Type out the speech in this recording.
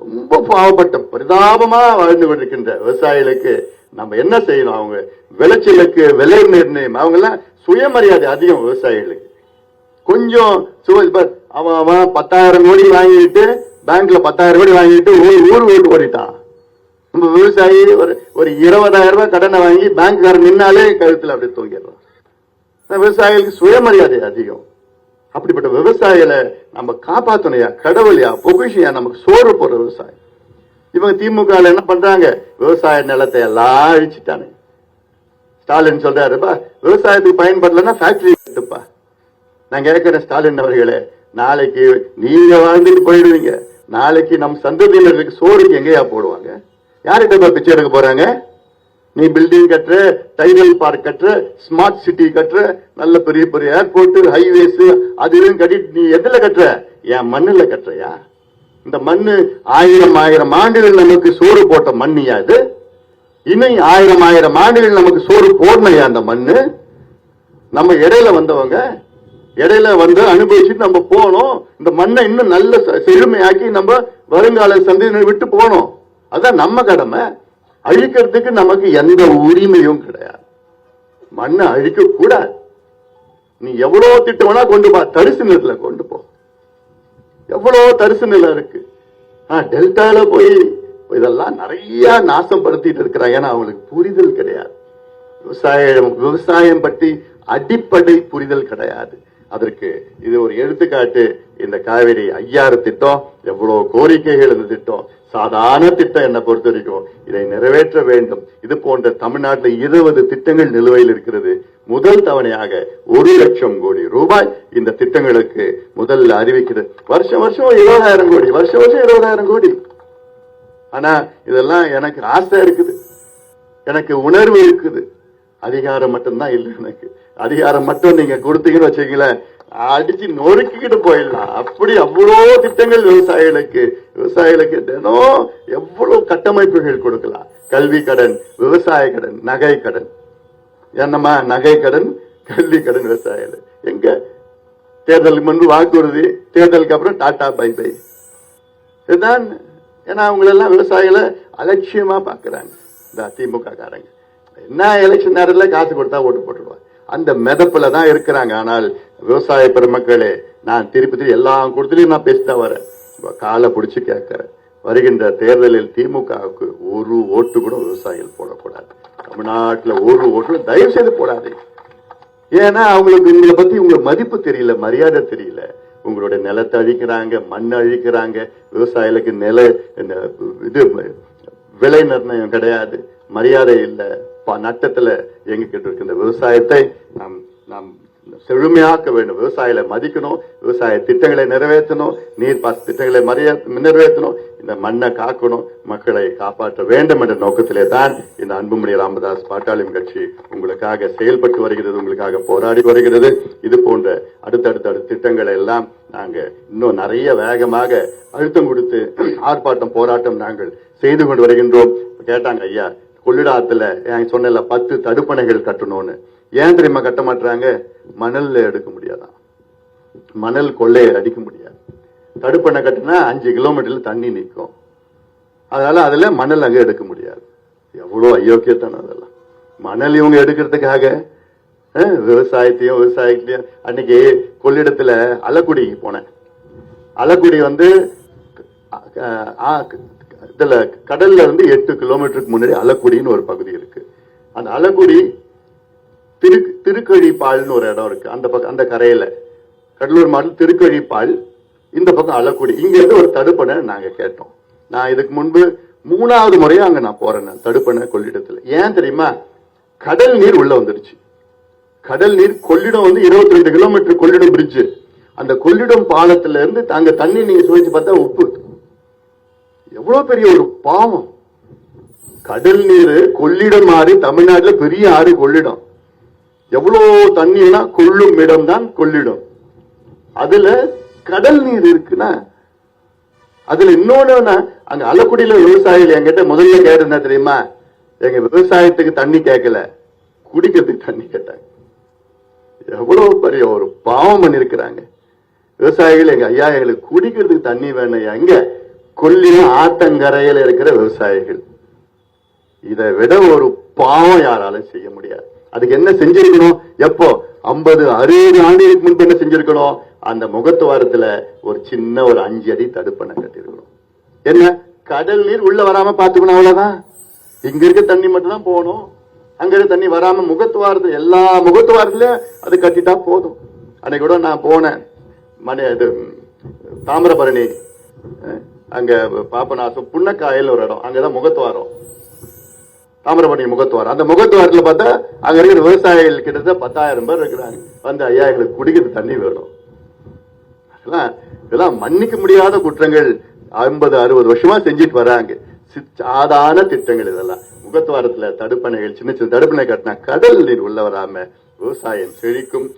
ரொம்ப பாவப்பட்ட பரிதாபமா வாழ்ந்து கொண்டிருக்கின்ற விவசாயிகளுக்கு நம்ம என்ன செய்யணும்? அவங்க விளைச்சலுக்கு விலை நிர்ணயம் அவங்க எல்லாம் சுயமரியாதை அதிகம் விவசாயிகளுக்கு. கொஞ்சம் அவன் அவன் பத்தாயிரம் கோடி வாங்கிட்டு பேங்க்ல பத்தாயிரம் கோடி வாங்கிட்டு ஊர் ஊர் வீட்டு ஓடிட்டான் நம்ம விவசாயி ஒரு ஒரு இருபதாயிரம் ரூபாய் கடனை வாங்கி பேங்க்காரன் நின்னாலே கழுத்துல அப்படியே தூங்கிடுறான். விவசாயிகளுக்கு சுயமரியாதை அதிகம். அப்படிப்பட்ட விவசாயிகளை நம்ம காப்பாத்தணையா கடவுளையா பொக்கிஷியா நமக்கு சோறு போற விவசாயி. இவங்க திமுக என்ன பண்றாங்க? விவசாய நிலத்தை எல்லாம் அழிச்சிட்டானே. ஸ்டாலின் சொல்றாருப்பா விவசாயத்துக்கு பயன்படலன்னா ஃபேக்டரி கட்டுப்பா நான் கேட்கிறேன் ஸ்டாலின் அவர்களே நாளைக்கு நீங்க வாழ்ந்துட்டு போயிடுவீங்க. நாளைக்கு நம் சந்ததியினருக்கு சோறுக்கு எங்கேயா போடுவாங்க? யார்கிட்ட பிச்சை எடுக்க போறாங்க? நீ பில்டிங் கட்டுற டைரல் பார்க் கட்டுற ஸ்மார்ட் சிட்டி கட்டுற நல்ல பெரிய பெரிய ஏர்போர்ட் ஹைவேஸ் அது இதுன்னு கட்டிட்டு நீ எதுல கட்டுற என் மண்ணுல கட்டுறையா இந்த மண்ணு ஆயிரம் ஆயிரம் ஆண்டுகள் நமக்கு சோறு போட்ட மண்ணியா அது இன்னும் ஆயிரம் ஆயிரம் ஆண்டுகள் நமக்கு சோறு போடணையா அந்த மண்ணு? நம்ம இடையில வந்தவங்க இடையில வந்து அனுபவிச்சுட்டு நம்ம போனோம். இந்த மண்ணை இன்னும் நல்ல செழுமையாக்கி நம்ம வருங்கால சந்ததியினர் விட்டு போனோம். அதான் நம்ம கடமை. அழிக்கிறதுக்கு நமக்கு எந்த உரிமையும் கிடையாது. மண்ணை அழிக்க கூடாது. நீ எவ்வளவு திட்டம்னா கொண்டு போ தரிசு நிலத்துல கொண்டு போ. எவ்வளவு தரிசு நிலம் இருக்கு. டெல்டால போய் இதெல்லாம் நிறைய நாசப்படுத்திட்டு இருக்கிறாங்க. ஏன்னா அவங்களுக்கு புரிதல் கிடையாது. விவசாயம் விவசாயம் பற்றி அடிப்படை புரிதல் கிடையாது. அதற்கு இது ஒரு எடுத்துக்காட்டு. இந்த காவேரி ஐயாறு திட்டம் எவ்வளவு கோரிக்கைகள் இந்த திட்டம் சாதாரண திட்டம் என்னை பொறுத்த வரைக்கும் இதை நிறைவேற்ற வேண்டும். இது போன்ற தமிழ்நாட்டில் இருபது திட்டங்கள் நிலுவையில் இருக்கிறது. முதல் தவணையாக ஒரு லட்சம் கோடி ரூபாய் இந்த திட்டங்களுக்கு முதல்ல அறிவிக்கிறது. வருஷம் வருஷம் இருபதாயிரம் கோடி வருஷம் வருஷம் இருபதாயிரம் கோடி. ஆனா இதெல்லாம் எனக்கு ஆசை இருக்குது. எனக்கு உணர்வு இருக்குது. அதிகாரம் மட்டும்தான் இல்லை எனக்கு. அதிகாரம் மட்டும் நீங்க கொடுத்தீங்கன்னு வச்சுக்கீங்களேன். அடிச்சு நொறுக்கிக்கிட்டு போயிடலாம். அப்படி அவ்வளோ திட்டங்கள் விவசாயிகளுக்கு விவசாயிகளுக்கு தினம் எவ்வளவு கட்டமைப்புகள் கொடுக்கலாம். கல்வி கடன் விவசாய கடன் நகை கடன். என்னம்மா நகை கடன் கல்வி கடன் விவசாயிகள் எங்க? தேர்தலுக்கு முன்பு வாக்குறுதி தேர்தலுக்கு அப்புறம் டாடா பை பை. இதுதான். ஏன்னா அவங்களெல்லாம் விவசாயிகளை அலட்சியமா பாக்குறாங்க இந்த திமுக காரங்க என்ன எலெக்ஷன் நேரத்தில் காசு கொடுத்தா ஓட்டு போட்டுருவோம் அந்த மெதப்புல தான் இருக்கிறாங்க. ஆனால் விவசாய பெருமக்களே நான் திருப்பி திருப்பி எல்லா கொடுத்துலையும் நான் பேசிட்டா வரேன். காலை பிடிச்சி கேட்கறேன். வருகின்ற தேர்தலில் திமுகவுக்கு ஒரு ஓட்டு கூட விவசாயிகள் போடக்கூடாது. தமிழ்நாட்டில் ஒரு ஓட்டு தயவு செய்து போடாதீங்க. ஏன்னா அவங்களுக்கு உங்களை பத்தி உங்களுக்கு மதிப்பு தெரியல மரியாதை தெரியல. உங்களுடைய நிலத்தை அழிக்கிறாங்க மண் அழிக்கிறாங்க. விவசாயிகளுக்கு நில இந்த இது விலை நிர்ணயம் கிடையாது. மரியாதை இல்லை. நட்டத்துல இயங்கிக்கிட்டு இருக்கின்ற இந்த விவசாயத்தை நாம் நாம் செழுமையாக்க வேண்டும். விவசாயிகளை மதிக்கணும் விவசாய திட்டங்களை நிறைவேற்றணும் நீர் பாச திட்டங்களை மறிய நிறைவேற்றணும் இந்த மண்ணை காக்கணும் மக்களை காப்பாற்ற வேண்டும் என்ற நோக்கத்திலே தான் இந்த அன்புமணி ராமதாஸ் பாட்டாளியம் கட்சி உங்களுக்காக செயல்பட்டு வருகிறது உங்களுக்காக போராடி வருகிறது. இது போன்ற அடுத்தடுத்த திட்டங்களை எல்லாம் நாங்க இன்னும் நிறைய வேகமாக அழுத்தம் கொடுத்து ஆர்ப்பாட்டம் போராட்டம் நாங்கள் செய்து கொண்டு வருகின்றோம். கேட்டாங்க ஐயா கொள்ளிடாத்துல நான் சொன்னல பத்து தடுப்பணைகள் கட்டணும்னு. ஏன் தெரியுமா கட்ட மாட்டாங்க மணல்ல எடுக்க முடியாதான். மணல் கொள்ளையை அடிக்க முடியாது. தடுப்பணை கட்டினா அஞ்சு கிலோமீட்டர்ல தண்ணி நிற்கும் அதனால அதுல மணல் அங்க எடுக்க முடியாது. எவ்வளவு அயோக்கியத்தான அதெல்லாம். மணல் இவங்க எடுக்கிறதுக்காக விவசாயத்தையும் விவசாயத்தையும் அன்னைக்கு கொள்ளிடத்துல அலக்குடிக்கு போனேன். அலக்குடி வந்து இதுல கடல்ல இருந்து எட்டு கிலோமீட்டருக்கு முன்னாடி அலக்குடின்னு ஒரு பகுதி இருக்கு. அந்த அலக்குடி திரு திருக்கழிப்பால்னு ஒரு இடம் இருக்கு. அந்த பக்கம் அந்த கரையில. கடலூர் மாவட்டம் திருக்கழிப்பால் இந்த பக்கம் அலக்குடி. இங்க இருந்து ஒரு தடுப்பணை நாங்க கேட்டோம். நான் இதுக்கு முன்பு மூணாவது முறையா அங்க நான் போறேன் நான் தடுப்பணை கொள்ளிடத்துல. ஏன் தெரியுமா? கடல் நீர் உள்ள வந்துருச்சு. கடல் நீர் கொள்ளிடம் வந்து 22 ரெண்டு கிலோமீட்டர் கொள்ளிடம் பிரிட்ஜு அந்த கொள்ளிடம் பாலத்துல இருந்து அங்க தண்ணி நீங்க சுவைச்சு பார்த்தா உப்பு. எவ்வளவு பெரிய ஒரு பாவம். கடல் நீர் கொள்ளிடம் ஆறு தமிழ்நாட்டுல பெரிய ஆறு கொள்ளிடம். எவ்வளவு தண்ணினா கொள்ளும் இடம் தான் கொள்ளிடம். அதுல கடல் நீர் இருக்குன்னா அதுல இன்னொன்னு அங்க அலக்குடியில விவசாயிகள் என்கிட்ட முதல்ல கேட்டிருந்தா என்ன தெரியுமா? எங்க விவசாயத்துக்கு தண்ணி கேட்கல. குடிக்கிறதுக்கு தண்ணி கேட்டாங்க. எவ்வளவு பெரிய ஒரு பாவம் பண்ணிருக்கிறாங்க. விவசாயிகள் எங்க ஐயா எங்களுக்கு குடிக்கிறதுக்கு தண்ணி வேணும். எங்க? கொல்லின ஆத்தங்கரையில் இருக்கிற விவசாயிகள். இதை விட ஒரு பாவம் யாராலும் செய்ய முடியாது. அதுக்கு என்ன செஞ்சிருக்கணும்? எப்போ? ஐம்பது அறுபது ஆண்டுகளுக்கு முன்பு என்ன செஞ்சிருக்கணும்? அந்த முகத்துவாரத்துல ஒரு சின்ன ஒரு அஞ்சு அடி தடுப்பணை கட்டியிருக்கணும் என்ன? கடல் நீர் உள்ள வராம பாத்துக்கணும் அவ்வளவுதான். இங்க இருக்க தண்ணி மட்டும் தான் போகணும். அங்க இருக்க தண்ணி வராம முகத்துவாரத்துல எல்லா முகத்துவாரத்துலயும் அது கட்டிட்டா போதும். அன்னைக்கு கூட நான் போனேன். மணி இது தாமிரபரணி. அங்க பாப்பநாசம் புன்னக்காயல் ஒரு இடம். அங்கதான் முகத்துவாரம் தாமிரபரணி முகத்துவாரம் அந்த முகத்துவாரத்துல பார்த்தா அங்க இருக்கிற விவசாயிகள் கிட்டத்தட்ட பத்தாயிரம் பேர் இருக்கிறாங்க. வந்து ஐயா எங்களுக்கு குடிக்கிறது தண்ணி வேணும். இதெல்லாம் இதெல்லாம் மன்னிக்க முடியாத குற்றங்கள். ஐம்பது அறுபது வருஷமா செஞ்சுட்டு வராங்க. சி- சாதாரண திட்டங்கள் இதெல்லாம். முகத்துவாரத்துல தடுப்பணைகள் சின்ன சின்ன தடுப்பணை கட்டினா கடல் நீர் உள்ள வராம விவசாயம் செழிக்கும்.